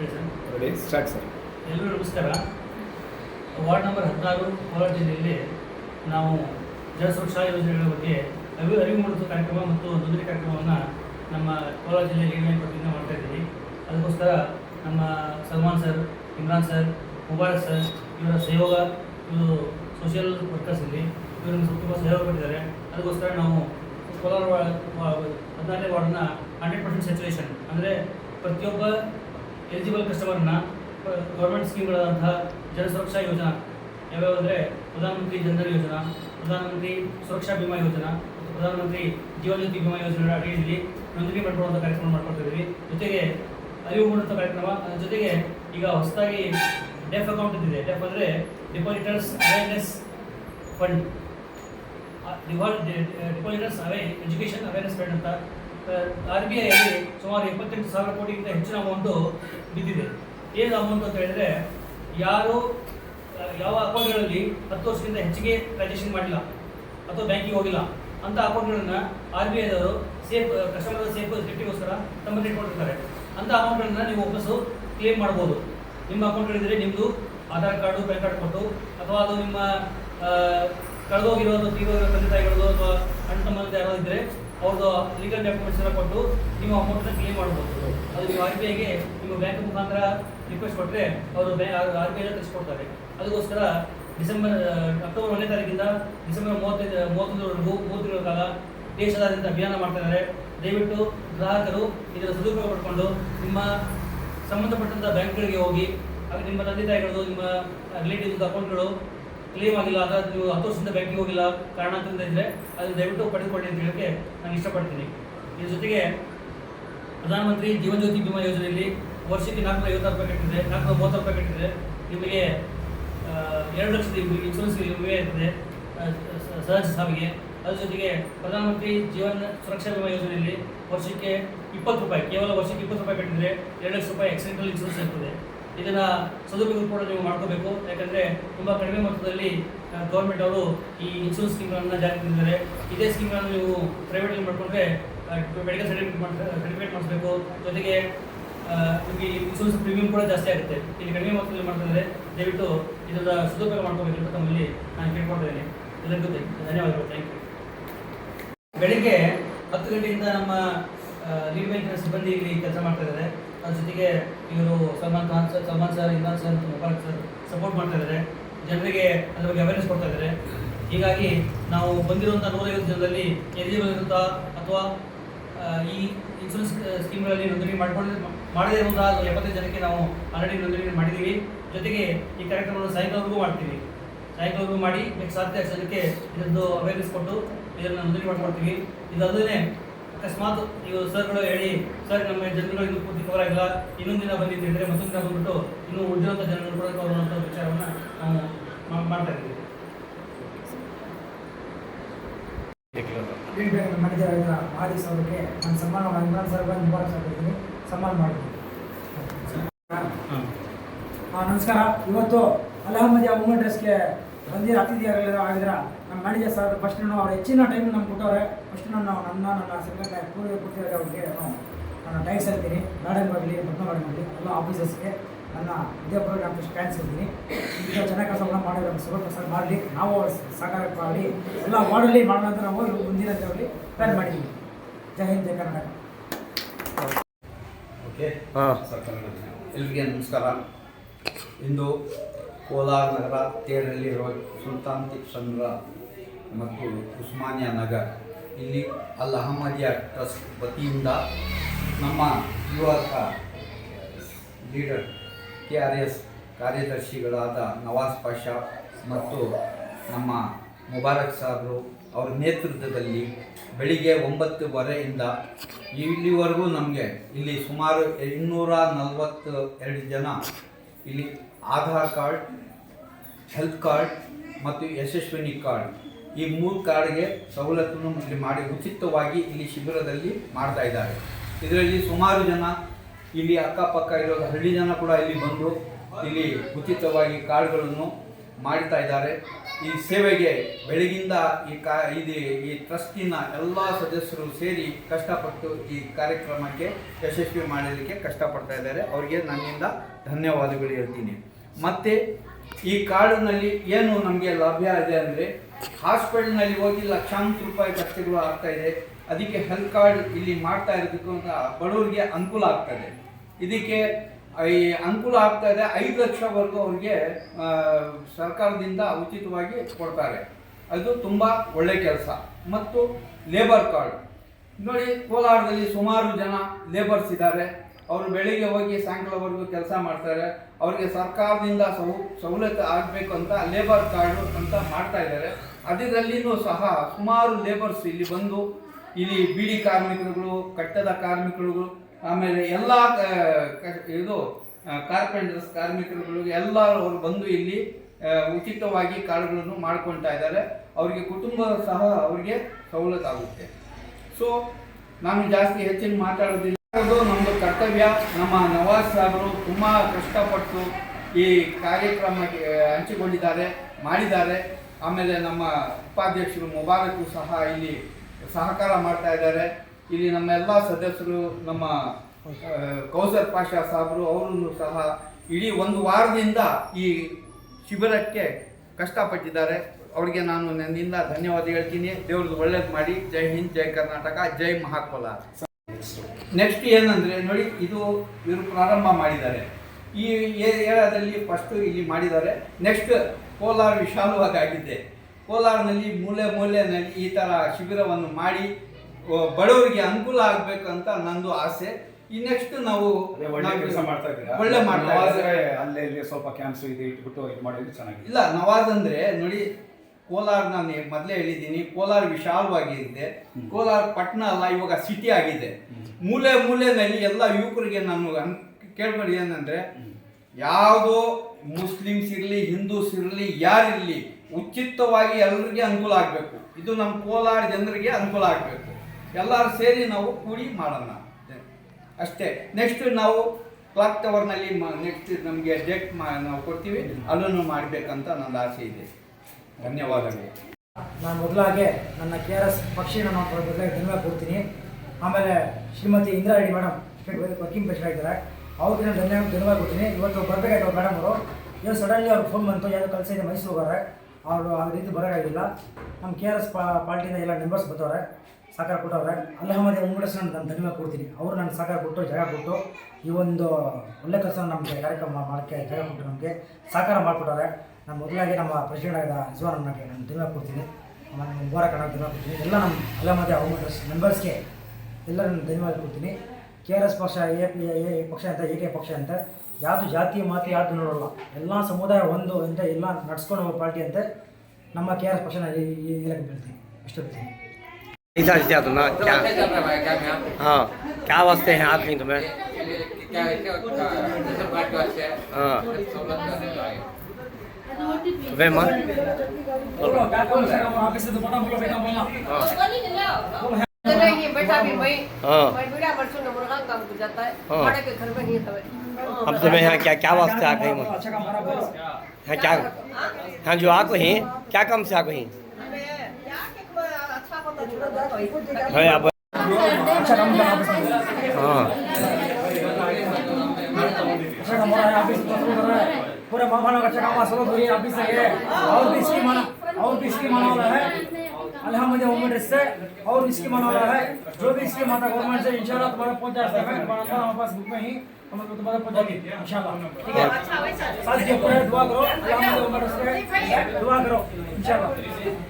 Start sir ಎಲ್ಲರೂ ನಮಸ್ಕಾರ. Ward number ಹದಿನಾರು, ಕೋಲಾರ ಜಿಲ್ಲೆಯಲ್ಲಿ ನಾವು ಜಲ ಸುರಕ್ಷಾ ಯೋಜನೆಗಳ ಬಗ್ಗೆ ಅರಿವು ಅರಿವು ಮೂಡಿಸುವ ಕಾರ್ಯಕ್ರಮ ಮತ್ತು ನೋಂದಣಿ ಕಾರ್ಯಕ್ರಮವನ್ನು ನಮ್ಮ ಕೋಲಾರ ಜಿಲ್ಲೆ ಲೀಡ್ ವತಿಯಿಂದ ಮಾಡ್ತಾ ಇದ್ದೀವಿ. ಅದಕ್ಕೋಸ್ಕರ ನಮ್ಮ Salman sir, Imran sir, Mubarak sir, ಇವರ ಸಹಯೋಗ, ಇವರು ಸೋಷಿಯಲ್ ವರ್ಕರ್ಸ್ ಇಲ್ಲಿ, ಇವರು ತುಂಬ ಸಹಯೋಗ ಕೊಟ್ಟಿದ್ದಾರೆ ಅದಕ್ಕೋಸ್ಕರ ನಾವು ಕೋಲಾರ ವಾರ್ಡ್ ಹದಿನಾರನೇ ವಾರ್ಡ್ನ ಹಂಡ್ರೆಡ್ ಪರ್ಸೆಂಟ್ ಸ್ಯಾಚುರೇಷನ್ ಅಂದರೆ ಪ್ರತಿಯೊಬ್ಬ ಎಲಿಜಿಬಲ್ ಕಸ್ಟಮರ್ನ ಗೌರ್ಮೆಂಟ್ ಸ್ಕೀಮ್ಗಳಾದಂತಹ ಜನ ಸುರಕ್ಷಾ ಯೋಜನಾ, ಯಾವ್ಯಾವ ಅಂದರೆ ಪ್ರಧಾನಮಂತ್ರಿ ಜನ್ಧನ್ ಯೋಜನಾ ಪ್ರಧಾನಮಂತ್ರಿ ಸುರಕ್ಷಾ ಬಿಮಾ ಯೋಜನಾ ಪ್ರಧಾನಮಂತ್ರಿ ಜೀವನ ಜ್ಯೋತಿ ಬಿಮಾ ಯೋಜನೆ ಅಡಿಯಲ್ಲಿ ನೋಂದಣಿ ಮಾಡಿಕೊಳ್ಳುವಂಥ ಕಾರ್ಯಕ್ರಮ ಮಾಡ್ಕೊಳ್ತಾ ಇದ್ದೀವಿ ಜೊತೆಗೆ ಅರಿವು ಮೂಡುವಂಥ ಕಾರ್ಯಕ್ರಮ ಜೊತೆಗೆ ಈಗ ಹೊಸದಾಗಿ ಡೆಫ್ ಅಕೌಂಟ್ ಇದೆ. ಡೆಫ್ ಅಂದರೆ depositors awareness fund depositors aware education awareness fund ಅಂತ ಆರ್ ಬಿ ಐಯಲ್ಲಿ ಸುಮಾರು ಇಪ್ಪತ್ತೆಂಟು ಸಾವಿರ ಕೋಟಿಗಿಂತ ಹೆಚ್ಚಿನ ಅಮೌಂಟು ಬಿದ್ದಿದೆ. ಏನು ಅಮೌಂಟ್ ಅಂತ ಹೇಳಿದ್ರೆ ಯಾರು, ಯಾವ ಅಕೌಂಟ್ಗಳಲ್ಲಿ ಹತ್ತು ವರ್ಷದಿಂದ ಹೆಚ್ಚಿಗೆ ಟ್ರಾನ್ಸಾಕ್ಷನ್ ಮಾಡಿಲ್ಲ ಅಥವಾ ಬ್ಯಾಂಕಿಗೆ ಹೋಗಿಲ್ಲ, ಅಂತ ಅಕೌಂಟ್ಗಳನ್ನು ಆರ್ ಬಿ ಐದವರು ಸೇಫ್ ಕಸ್ಟಮರ್ ಸೇಫ್ ಸೇಫ್ಟಿಗೋಸ್ಕರ ತಮ್ಮಲ್ಲಿ ಇಟ್ಕೊಂಡಿರ್ತಾರೆ. ಅಂತ ಅಮೌಂಟ್ಗಳನ್ನು ನೀವು ವಾಪಸ್ಸು ಕ್ಲೇಮ್ ಮಾಡ್ಬೋದು. ನಿಮ್ಮ ಅಕೌಂಟ್ಗಳಿದ್ರೆ ನಿಮ್ಮದು ಆಧಾರ್ ಕಾರ್ಡು, ಪ್ಯಾನ್ ಕಾರ್ಡ್ ಕೊಟ್ಟು, ಅಥವಾ ಅದು ನಿಮ್ಮ ಕಳೆದೋಗಿರೋದು, ತೀರೋಗಿರೋ ತಂದೆ ತಾಯಿಗಳದ್ದು ಅಥವಾ ಅಣ್ಣ ತಮ್ಮ ಯಾರೋ ಇದ್ದರೆ ಅವ್ರದ್ದು ಲೀಗಲ್ ಡಾಕ್ಯುಮೆಂಟ್ಸ್ ಎಲ್ಲ ಕೊಟ್ಟು ನೀವು ಅಮೌಂಟನ್ನು ಕ್ಲೇಮ್ ಮಾಡ್ಬೋದು. ಅದು ನೀವು ಆರ್ ಬಿ ಐಗೆ ನಿಮ್ಮ ಬ್ಯಾಂಕ್ ಮುಖಾಂತರ ರಿಕ್ವೆಸ್ಟ್ ಕೊಟ್ಟರೆ ಅವರು ಆರ್ ಬಿ ಐ ತರಿಸ್ಕೊಡ್ತಾರೆ ಅದಕ್ಕೋಸ್ಕರ ಡಿಸೆಂಬರ್ ಅಕ್ಟೋಬರ್ ಒಂದನೇ ತಾರೀಕಿಂದ ಡಿಸೆಂಬರ್ ಮೂವತ್ತೈದು, ಮೂವತ್ತೊಂದರವರೆಗೂ ಮೂರು ಕಾಲ ದೇಶದಾದ್ಯಂತ ಅಭಿಯಾನ ಮಾಡ್ತಾ ದಯವಿಟ್ಟು ಗ್ರಾಹಕರು ಇದರ ಸದುಪಯೋಗ ಪಡ್ಕೊಂಡು ನಿಮ್ಮ ಸಂಬಂಧಪಟ್ಟಂಥ ಬ್ಯಾಂಕ್ಗಳಿಗೆ ಹೋಗಿ ಹಾಗೆ ನಿಮ್ಮ ತಂದೆ ತಾಯಿಗಳು ನಿಮ್ಮ ರಿಲೇಟಿವ್ಸ್ ಅಕೌಂಟ್ಗಳು ಕ್ಲೇಮ್ ಆಗಿಲ್ಲ ಅಥವಾ ನೀವು ಹತ್ತು ವರ್ಷದಿಂದ ಬ್ಯಾಂಕಿಗೆ ಹೋಗಿಲ್ಲ ಕಾರಣಾಂತರದಿಂದ ಇದ್ದರೆ ಅದನ್ನು ದಯವಿಟ್ಟು ಪಡೆದುಕೊಳ್ಳಿ ಅಂತ ಹೇಳೋಕ್ಕೆ ನಾನು ಇಷ್ಟಪಡ್ತೀನಿ. ಇದ್ರ ಜೊತೆಗೆ ಪ್ರಧಾನಮಂತ್ರಿ ಜೀವನ ಜ್ಯೋತಿ ಬಿಮಾ ಯೋಜನೆಯಲ್ಲಿ ವರ್ಷಕ್ಕೆ ನಾಲ್ಕುನೂರ ಐವತ್ತಾರು ರೂಪಾಯಿ ಕಟ್ಟಿದೆ ನಾಲ್ಕುನೂರ ಮೂವತ್ತು ರೂಪಾಯಿ ಕಟ್ಟಿದೆ ನಿಮಗೆ ಎರಡು ಲಕ್ಷದ ಇನ್ಶೂರೆನ್ಸ್ ವಿಮೆ ಇರ್ತದೆ ಸಹಜ ಸಾವಿಗೆ. ಅದ್ರ ಜೊತೆಗೆ ಪ್ರಧಾನಮಂತ್ರಿ ಜೀವನ ಸುರಕ್ಷಾ ವಿಮಾ ಯೋಜನೆಯಲ್ಲಿ ವರ್ಷಕ್ಕೆ ಇಪ್ಪತ್ತು ರೂಪಾಯಿ, ಕೇವಲ ವರ್ಷಕ್ಕೆ ಇಪ್ಪತ್ತು ರೂಪಾಯಿ ಕಟ್ಟಿದರೆ ಎರಡು ಲಕ್ಷ ರೂಪಾಯಿ ಆಕ್ಸಿಡೆಂಟಲ್ ಇನ್ಶೂರೆನ್ಸ್ ಇರ್ತದೆ ಇದನ್ನ ಸದುಪಯೋಗ ಕೂಡ ನೀವು ಮಾಡ್ಕೋಬೇಕು. ಯಾಕಂದ್ರೆ ತುಂಬಾ ಕಡಿಮೆ ಮೊತ್ತದಲ್ಲಿ ಗೌರ್ಮೆಂಟ್ ಅವರು ಈ ಇನ್ಶೂರೆನ್ಸ್ ಸ್ಕೀಮ್ಗಳನ್ನು ಜಾರಿ ತಂದಿದ್ದಾರೆ ಇದೇ ಸ್ಕೀಮ್ಗಳನ್ನು ನೀವು ಪ್ರೈವೇಟಲ್ಲಿ ಮಾಡ್ಕೊಂಡ್ರೆ ಮೆಡಿಕಲ್ ಸರ್ಟಿಫಿಕೇಟ್ ಸರ್ಟಿಫಿಕೇಟ್ ಮಾಡಿಸ್ಬೇಕು. ಜೊತೆಗೆ ನಿಮಗೆ ಇನ್ಶೂರೆನ್ಸ್ ಪ್ರೀಮಿಯಂ ಕೂಡ ಜಾಸ್ತಿ ಆಗುತ್ತೆ. ಇಲ್ಲಿ ಕಡಿಮೆ ಮೊತ್ತದಲ್ಲಿ ಮಾಡ್ತಿದ್ದಾರೆ. ದಯವಿಟ್ಟು ಇದರ ಸದುಪಯೋಗ ಮಾಡ್ಕೋಬೇಕು ಅಂತ ತಮ್ಮಲ್ಲಿ ನಾನು ಕೇಳ್ಕೊಳ್ತಿದ್ದೇನೆ ಎಲ್ಲರಿಗೂ ಧನ್ಯವಾದಗಳು. ಥ್ಯಾಂಕ್ ಯು ಬೆಳಿಗ್ಗೆ ಹತ್ತು ಗಂಟೆಯಿಂದ ನಮ್ಮ ಬ್ಯಾಂಕಿನ ಸಿಬ್ಬಂದಿ ಇಲ್ಲಿ ಕೆಲಸ ಮಾಡ್ತಾ ಇದ್ದಾರೆ. ಅದ್ರ ಜೊತೆಗೆ ಇವರು Salman Khan sir, Salman sir, Imran sir Mubarak sir support ಮಾಡ್ತಾ ಇದ್ದಾರೆ. ಜನರಿಗೆ ಅದ್ರ ಬಗ್ಗೆ ಅವೇರ್ನೆಸ್ ಕೊಡ್ತಾ ಇದ್ದಾರೆ. ಹೀಗಾಗಿ ನಾವು ಬಂದಿರುವಂಥ ನೂರೈವತ್ತು ಜನರಲ್ಲಿ ಎಲಿಜಿಬಲ್ ಇರುವಂಥ ಅಥವಾ ಈ ಇನ್ಶೂರೆನ್ಸ್ ಸ್ಕೀಮ್ಗಳಲ್ಲಿ ನೋಂದಣಿ ಮಾಡಿಕೊಂಡು ಮಾಡದೇ ಇರುವಂತಹ ಎಪ್ಪತ್ತೈದು ಜನಕ್ಕೆ ನಾವು ಆಲ್ರೆಡಿ ನೋಂದಣಿ ಮಾಡಿದ್ದೀವಿ. ಜೊತೆಗೆ ಈ ಕಾರ್ಯಕ್ರಮವನ್ನು ಸಾಯಂಕಾಲವರೆಗೂ ಮಾಡ್ತೀವಿ. ಸಾಯಂಕಾಲವರೆಗೂ ಮಾಡಿ, ಸಾಧ್ಯ ಜನಕ್ಕೆ ಇದೊಂದು ಅವೇರ್ನೆಸ್ ಕೊಟ್ಟು ಇದನ್ನು ನೋಂದಣಿ ಮಾಡ್ಕೊಡ್ತೀವಿ. ಇದಲ್ಲದೆ ಅಕಸ್ಮಾತ್ ಇವರು ಸರ್ಗಳು ಹೇಳಿ ಸರ್ ನಮ್ಮ ಜನಗಳು ಇನ್ನೂ ಪೂರ್ತಿ ಕವರ್ ಆಗಿಲ್ಲ. ಇನ್ನೊಂದು ದಿನ ಬಂದಿದ್ದು ಹೇಳಿದ್ರೆ ಮತ್ತೊಂದು ದಿನ ಬಂದ್ಬಿಟ್ಟು ಇನ್ನೂ ಉಳಿದಿರುವಂಥ ಜನಗಳು ಕೂಡ ಕವರ್ ಮಾಡುವಂಥ ವಿಚಾರವನ್ನು ನಾವು ಮಾಡ್ತಾ ಇದ್ದೀವಿ. ಮಾದಿ ಅವರಿಗೆ ನಾನು ಸನ್ಮಾನ ಇಮ್ರಾನ್ ಸರ್ ಬಂದು ಮುಬಾರಕ್ ಸರ್ ಇದ್ದೀನಿ ಸನ್ಮಾನ ಮಾಡ್ತೀನಿ. ನಮಸ್ಕಾರ. ಇವತ್ತು ಅಲಹಮ್ಮದಿಯ ಮೂಮೆಂಟ್ ಡ್ರೆಸ್ಗೆ ಬಂದಿರೋ ಅತಿಥಿಯಾಗಲಿಲ್ಲ ಆಗಿದ್ರ ನಮ್ಮ ಮ್ಯಾನೇಜರ್ ಸರ್ ಫಸ್ಟ್ ಅವ್ರು ಹೆಚ್ಚಿನ ಟೈಮ್ ನಮ್ಗೆ ಕೊಟ್ಟವ್ರೆ. ಫಸ್ಟ್ ನಾನು ನನ್ನ ನನ್ನ ಸೆಕ್ರೆಟರಿ ಪೂರ್ವ ಕೊಟ್ಟಿರೋ ಅವ್ರಿಗೆ ನಾನು ನಾನು ಟ್ಯಾಂಕ್ಸ್ ಹೇಳ್ತೀನಿ. ಗಾರ್ಡನ್ ಬರಲಿ ಪದ್ಮಗಾರ್ಡನ್ ಮಾಡಲಿ ಎಲ್ಲ ಆಫೀಸರ್ಸ್ಗೆ ನನ್ನ ವಿದ್ಯಾಪುರ ನಾನು ಟ್ಯಾಂಕ್ಸ್ ಹೇಳ್ತೀನಿ. ಈಗ ಚೆನ್ನಾಗಿ ಕೆಲಸವನ್ನು ಮಾಡಿ ನಮ್ಮ ಸ್ವಲ್ಪ ಸರ್ ಮಾಡಲಿ. ನಾವು ಸಹಕಾರ ಮಾಡಲಿ ಎಲ್ಲ ಮಾಡಲಿ ಮಾಡೋಣ ಅಂತ ನಾವು ಮುಂದಿನ ದಿನಗಳಲ್ಲಿ ಪ್ಲಾನ್ ಮಾಡಿದ್ದೀವಿ ಜೈ ಹಿಂದ್ ಜೈ ಕರ್ನಾಟಕ. ಓಕೆ ಹಾಂ. ಎಲ್ರಿಗೆ ನಮಸ್ಕಾರ. ಇಂದು ಕೋಲಾರ ನಗರ ತೇರಲ್ಲಿರುವ ಸುಲ್ತಾನ್ ಚಂದ್ರ ಮತ್ತು ಉಸ್ಮಾನಿಯಾ ನಗರ್. ಇಲ್ಲಿ ಅಲ್ ಅಹಮದಿಯಾ ಟ್ರಸ್ಟ್ ವತಿಯಿಂದ ನಮ್ಮ ಯುವಕ ಲೀಡರ್ ಕೆ ಆರ್ ಎಸ್ ಕಾರ್ಯದರ್ಶಿಗಳಾದ ನವಾಜ್ ಪಾಷಾ ಮತ್ತು ನಮ್ಮ ಮುಬಾರಕ್ ಸಾಹೇಬರು ಅವರ ನೇತೃತ್ವದಲ್ಲಿ ಬೆಳಿಗ್ಗೆ ಒಂಬತ್ತುವರೆಯಿಂದ ಇಲ್ಲಿವರೆಗೂ ನಮಗೆ ಇಲ್ಲಿ ಸುಮಾರು ಇನ್ನೂರ ನಲವತ್ತು ಎರಡು ಜನ ಇಲ್ಲಿ ಆಧಾರ್ ಕಾರ್ಡ್, ಹೆಲ್ತ್ ಕಾರ್ಡ್ ಮತ್ತು ಯಶಸ್ವಿನಿ ಕಾರ್ಡ್. ಈ ಮೂರು ಕಾರ್ಡ್ಗೆ ಸವಲತ್ತನ್ನು ಇಲ್ಲಿ ಮಾಡಿ ಉಚಿತವಾಗಿ ಇಲ್ಲಿ ಶಿಬಿರದಲ್ಲಿ ಮಾಡ್ತಾ ಇದ್ದಾರೆ. ಇದರಲ್ಲಿ ಸುಮಾರು ಜನ ಇಲ್ಲಿ ಅಕ್ಕಪಕ್ಕ ಇರೋ ಹಳ್ಳಿ ಜನ ಕೂಡ ಇಲ್ಲಿ ಬಂದು ಇಲ್ಲಿ ಉಚಿತವಾಗಿ ಕಾರ್ಡ್ಗಳನ್ನು ಮಾಡ್ತಾ ಇದ್ದಾರೆ. ಈ ಸೇವೆಗೆ ಬೆಳಗಿಂದ ಈ ಕಾ, ಇದು ಈ ಟ್ರಸ್ಟಿನ ಎಲ್ಲ ಸದಸ್ಯರು ಸೇರಿ ಕಷ್ಟಪಟ್ಟು ಈ ಕಾರ್ಯಕ್ರಮಕ್ಕೆ ಯಶಸ್ವಿ ಮಾಡಲಿಕ್ಕೆ ಕಷ್ಟಪಡ್ತಾ ಇದ್ದಾರೆ. ಅವರಿಗೆ ನನ್ನಿಂದ ಧನ್ಯವಾದಗಳು ಹೇಳ್ತೀನಿ. ಮತ್ತು ಈ ಕಾರ್ಡ್ನಲ್ಲಿ ಏನು ನಮಗೆ ಲಭ್ಯ ಇದೆ ಅಂದರೆ ಹಾಸ್ಪಿಟಲ್ನಲ್ಲಿ ಹೋಗಿ ಲಕ್ಷಾಂತರ ರೂಪಾಯಿ ಖರ್ಚುಗಳು ಆಗ್ತಾ ಇದೆ. ಅದಕ್ಕೆ ಹೆಲ್ತ್ ಕಾರ್ಡ್ ಇಲ್ಲಿ ಮಾಡ್ತಾ ಇರೋದಕ್ಕೂ ಅಂತ ಬಡವರಿಗೆ ಅನುಕೂಲ ಆಗ್ತದೆ ಇದಕ್ಕೆ ಈ ಅನುಕೂಲ ಆಗ್ತಾ ಇದೆ. ಐದು ಲಕ್ಷವರೆಗೂ ಅವ್ರಿಗೆ ಸರ್ಕಾರದಿಂದ ಉಚಿತವಾಗಿ ಕೊಡ್ತಾರೆ. ಅದು ತುಂಬ ಒಳ್ಳೆ ಕೆಲಸ. ಮತ್ತು ಲೇಬರ್ ಕಾರ್ಡ್ ನೋಡಿ ಕೋಲಾರದಲ್ಲಿ ಸುಮಾರು ಜನ ಲೇಬರ್ಸ್ ಇದ್ದಾರೆ. ಅವರು ಬೆಳಿಗ್ಗೆ ಹೋಗಿ ಸಾಯಂಕಾಲವರೆಗೂ ಕೆಲಸ ಮಾಡ್ತಾರೆ. ಅವರಿಗೆ ಸರ್ಕಾರದಿಂದ ಸೌ, ಸವಲತ್ತು ಆಗಬೇಕು ಅಂತ ಲೇಬರ್ ಕಾರ್ಡು ಅಂತ ಮಾಡ್ತಾ ಇದ್ದಾರೆ. ಅದರಲ್ಲಿನೂ ಸಹ ಸುಮಾರು ಲೇಬರ್ಸ್ ಇಲ್ಲಿ ಬಂದು, ಇಲ್ಲಿ ಬೀಡಿ ಕಾರ್ಮಿಕರುಗಳು ಕಟ್ಟದ ಕಾರ್ಮಿಕರುಗಳು, ಆಮೇಲೆ ಎಲ್ಲ ಇದು ಕಾರ್ಪೆಂಟರ್ಸ್ ಕಾರ್ಮಿಕರುಗಳು ಎಲ್ಲರೂ ಅವರು ಬಂದು ಇಲ್ಲಿ ಉಚಿತವಾಗಿ ಕಾರ್ಡ್ಗಳನ್ನು ಮಾಡ್ಕೊಳ್ತಾ ಇದ್ದಾರೆ. ಅವರಿಗೆ ಕುಟುಂಬ ಸಹ ಅವರಿಗೆ ಸವಲತ್ತಾಗುತ್ತೆ. ಸೊ ನಾನು ಜಾಸ್ತಿ ಹೆಚ್ಚಿನ ಮಾತಾಡೋದಿಲ್ಲ. ನಮ್ಮದು ಕರ್ತವ್ಯ. ನಮ್ಮ ನವಾಜ್ ಸಾಹೇಬರು ತುಂಬ ಕಷ್ಟಪಟ್ಟು ಈ ಕಾರ್ಯಕ್ರಮಕ್ಕೆ ಹಂಚಿಕೊಂಡಿದ್ದಾರೆ, ಮಾಡಿದ್ದಾರೆ. ಆಮೇಲೆ ನಮ್ಮ ಉಪಾಧ್ಯಕ್ಷರು ಮುಬಾರಕು ಸಹ ಇಲ್ಲಿ ಸಹಕಾರ ಮಾಡ್ತಾ ಇದ್ದಾರೆ. ಇಲ್ಲಿ ನಮ್ಮ ಎಲ್ಲ ಸದಸ್ಯರು, ನಮ್ಮ ಕೌಸರ್ ಪಾಷಾ ಸಾಹೇಬರು ಅವರು ಸಹ ಇಡೀ ಒಂದು ವಾರದಿಂದ ಈ ಶಿಬಿರಕ್ಕೆ ಕಷ್ಟಪಟ್ಟಿದ್ದಾರೆ. ಅವರಿಗೆ ನಾನು ನನ್ನಿಂದ ಧನ್ಯವಾದ ಹೇಳ್ತೀನಿ. ದೇವ್ರದ್ದು ಒಳ್ಳೇದು ಮಾಡಿ. ಜೈ ಹಿಂದ್, ಜೈ ಕರ್ನಾಟಕ, ಜೈ ಮಹಾಕೋಲ ನೆಕ್ಸ್ಟ್ ಏನಂದರೆ ನೋಡಿ ಇದು ಇವರು ಪ್ರಾರಂಭ ಮಾಡಿದ್ದಾರೆ. ಈ ಏರಿಯಾದಲ್ಲಿ ಫಸ್ಟ್ ಇಲ್ಲಿ ಮಾಡಿದ್ದಾರೆ. ನೆಕ್ಸ್ಟ್ ಕೋಲಾರ ವಿಶಾಲವಾಗಿ ಆಗಿದ್ದೆ ಕೋಲಾರನಲ್ಲಿ ಮೂಲೆ ಮೂಲೆಯಲ್ಲಿ ಈ ಥರ ಶಿಬಿರವನ್ನು ಮಾಡಿ ಬಡವರಿಗೆ ಅನುಕೂಲ ಆಗಬೇಕು ಅಂತ ನಂದು ಆಸೆ. ಈ ನೆಕ್ಸ್ಟ್ ನಾವು ಒಳ್ಳೆ ಕೆಲಸ ಮಾಡ್ತಾ ಇದ್ದೀವಿ ಒಳ್ಳೆ ಮಾಡ್ತಾ ಅಲ್ಲೇ ಇಲ್ಲಿ ಸ್ವಲ್ಪ ಕ್ಯಾನ್ಸರ್ ಇದೆ ಇಟ್ಬಿಟ್ಟು ಇದು ಮಾಡಿದ್ರೆ ಚೆನ್ನಾಗಿದೆ. ಇಲ್ಲ ನವಾಜ್ ಅಂದರೆ ನೋಡಿ ಕೋಲಾರ ನಾನು ಮೊದಲೇ ಹೇಳಿದ್ದೀನಿ ಕೋಲಾರ ವಿಶಾಲವಾಗಿದೆ. ಕೋಲಾರ ಪಟ್ಟಣ ಅಲ್ಲ ಇವಾಗ ಸಿಟಿ ಆಗಿದೆ. ಮೂಲೆ ಮೂಲೆಯಲ್ಲಿ ಎಲ್ಲ ಯುವಕರಿಗೆ ನಾನು ಅನ್- ಕೇಳ್ಕೊಳ್ಳಿ ಏನಂದ್ರೆ ಯಾವುದೋ ಮುಸ್ಲಿಮ್ಸ್ ಇರಲಿ ಹಿಂದೂಸ್ ಇರಲಿ ಯಾರಿರಲಿ ಉಚಿತವಾಗಿ ಎಲ್ಲರಿಗೆ ಅನುಕೂಲ ಆಗಬೇಕು. ಇದು ನಮ್ಮ ಕೋಲಾರ ಜನರಿಗೆ ಅನುಕೂಲ ಆಗಬೇಕು. ಎಲ್ಲರೂ ಸೇರಿ ನಾವು ಕೂಡಿ ಮಾಡೋಣ. ಅಷ್ಟೇ. ನೆಕ್ಸ್ಟ್ ನಾವು ಕ್ಲಾಕ್ ಟವರ್ನಲ್ಲಿ ನೆಕ್ಸ್ಟ್ ನಮಗೆ ಡೇಟ್ ನಾವು ಕೊಡ್ತೀವಿ. ಅದನ್ನು ಮಾಡಬೇಕಂತ ನನ್ನ ಆಸೆ ಇದೆ. ಧನ್ಯವಾದಗಳು. ನಾನು ಮೊದಲಾಗೆ ನನ್ನ ಕೆ ಆರ್ ಎಸ್ ಪಕ್ಷಿ ಧನ್ಯವಾದ ಕೊಡ್ತೀನಿ. ಆಮೇಲೆ Shrimati Indira Reddy madam working president ಆಗಿದ್ದಾರೆ. ಅವ್ರಿಗೆ ನಾನು ಧನ್ಯವಾದ ಧನ್ಯವಾದ ಕೊಡ್ತೀನಿ. ಇವತ್ತು ಬರಬೇಕಾಯ್ತು ಮೇಡಮ್ ಅವರು. ಏನು ಸಡನ್ಲಿ ಅವ್ರು ಫೋನ್ ಬಂತು ಯಾವುದೋ ಕೆಲಸ ಇದೆ ಮೈಸೂರು ಹೋಗೋರೆ ಅವರು ಆ ರೀತಿ ಬರೋಕ್ಕಾಗಿಲ್ಲ. ನಮ್ಮ ಕೆ ಆರ್ ಎಸ್ ಪಾರ್ಟಿಯಿಂದ ಎಲ್ಲ ಮೆಂಬರ್ಸ್ ಬರ್ತವ್ರೆ ಸಹಕಾರ ಕೊಟ್ಟವ್ರೆ. ಅಲ್ಲಹಮ್ಮದಿ ಉಂಗಡಸ್ ನಾನು ನಾನು ಧನ್ಯವಾದ ಕೊಡ್ತೀನಿ. ಅವರು ನಾನು ಸಹಕಾರ ಕೊಟ್ಟು, ಜಾಗ ಕೊಟ್ಟು ಈ ಒಂದು ಒಳ್ಳೆ ಕೆಲಸ ನಮಗೆ ಕಾರ್ಯಕ್ರಮ ಮಾಡೋಕ್ಕೆ ಜಾಗ ಕೊಟ್ಟು ನಮಗೆ ಸಹಕಾರ ಮಾಡಿಕೊಟ್ಟವ್ರೆ. ನಾನು ಮೊದಲಾಗಿ ನಮ್ಮ ಪ್ರೆಸಿಡೆಂಟ್ ಆಗಿದ್ದ ಇಸ್ವಾನ್ ಅನ್ನಕ್ಕೆ ನಾನು ಧನ್ಯವಾದ ಕೊಡ್ತೀನಿ ಆಮೇಲೆ ನಮ್ಮ ಮುಬಾರಕ್ ಅಣ್ಣ ಧನ್ಯವಾದ ಕೊಡ್ತೀನಿ ಎಲ್ಲ ನಮ್ಮ ಅಲ್ಲಹಮ್ಮದಿ ಉಮ್ಮಡಿಸ್ ಮೆಂಬರ್ಸ್ಗೆ ಎಲ್ಲ ನಾನು ಧನ್ಯವಾದ ಕೊಡ್ತೀನಿ ಕೆ ಆರ್ ಎಸ್ ಪಕ್ಷ ಎ ಪಿ ಎ ಪಕ್ಷ ಅಂತ ಎ ಕೆ ಪಕ್ಷ ಅಂತ ಯಾವುದು ಜಾತಿ ಮಾತು ಯಾವುದು ನೋಡೋಲ್ಲ ಎಲ್ಲ ಸಮುದಾಯ ಒಂದು ಅಂತ ಎಲ್ಲ ನಡ್ಸ್ಕೊಂಡು ಹೋಗೋ ಪಾರ್ಟಿ ಅಂತ ನಮ್ಮ ಕೆ ಆರ್ ಎಸ್ ಪಕ್ಷನ ಈ ಈ ಇಲಾಖೆ ಬೀಳ್ತೀನಿ ಇಷ್ಟು ಹೇಳ್ತೀನಿ ऐसा क्या तुम ना क्या हाँ क्या वास्ते हैं आदमी तुम्हें हाँ वेमा हाँ। हाँ। अब तो मैं यहाँ क्या क्या वास्ते आ गई हाँ? क्या हाँ जो आ गई क्या काम से आ गई हाँ। पूरे मानव रक्षा का मासलो आप भी सही है। और भी इसकी माना और भी इसकी माना वाला है। अल्लाह मुझे उम्मीद इससे। और भी इसकी माना वाला है। जो भी इसकी माता गवर्नमेंट से इंशाल्लाह तुम्हारा पहुँच जाता है हमारे पास बुक में ही हम लोग तुम्हारा पहुँचा देंगे इंशाल्लाह। ठीक है? अच्छा, साथ ये पूरा दुआ करो अल्लाह मुझे उम्मीद इससे। दुआ करो इंशाल्लाह।